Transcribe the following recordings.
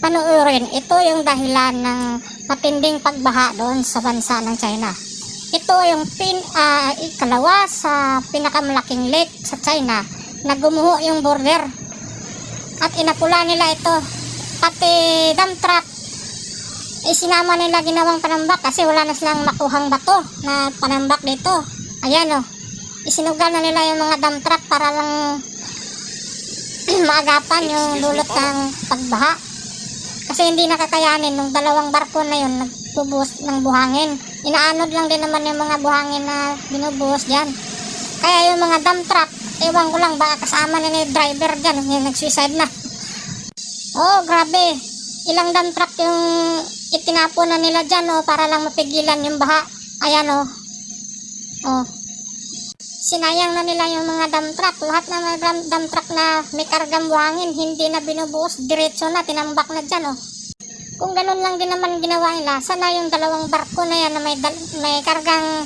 panoorin. Ito yung dahilan ng matinding pagbaha doon sa bansa ng China. Ito yung pin, ah, ikalawa sa pinakamalaking lake sa China na gumuho yung border. At inapula nila ito. Pati dump truck, isinama nila ginawang panambak kasi wala na silang makuhang bato na panambak dito. Ayan o. Isinugal na nila yung mga dump truck para lang maagapan yung dulot ng pagbaha. Hindi nakakayanin nung dalawang barko na yun nagbubuhos ng buhangin. Inaanod lang din naman yung mga buhangin na binubuhos dyan. Kaya yung mga dump truck, ewan ko lang baka kasama na ni driver dyan yung nag-suicide na. Oh, grabe. Ilang dump truck yung itinapo na nila dyan oh, para lang mapigilan yung baha. Ayan oh. Oh. Sinayang na nila yung mga dump truck. Lahat na mga dump truck na may kargang buhangin, hindi na binubuhos. Diretso na, tinambak na dyan oh. Kung ganun lang din naman ginawa nila, sana yung dalawang barko na yan na may, may kargang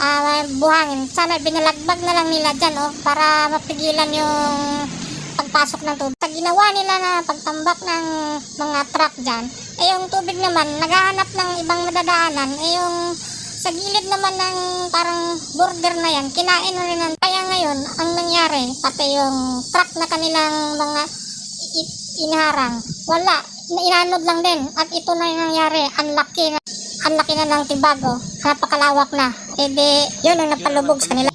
ah, buhangin, sana binalagbag na lang nila dyan oh, para mapigilan yung pagpasok ng tubig. Sa ginawa nila na pagtambak ng mga truck dyan, eh yung tubig naman, naghahanap ng ibang madadaanan, eh yung sa gilid naman ng parang border na yan, kinain na rin kaya ngayon, ang nangyari, pati yung truck na kanilang mga inaharang, wala, inanod lang din, at ito na yung nangyari, ang laki na, ang laki na ng tibago, napakalawak na, edi, yun ang napalubog sa kanila.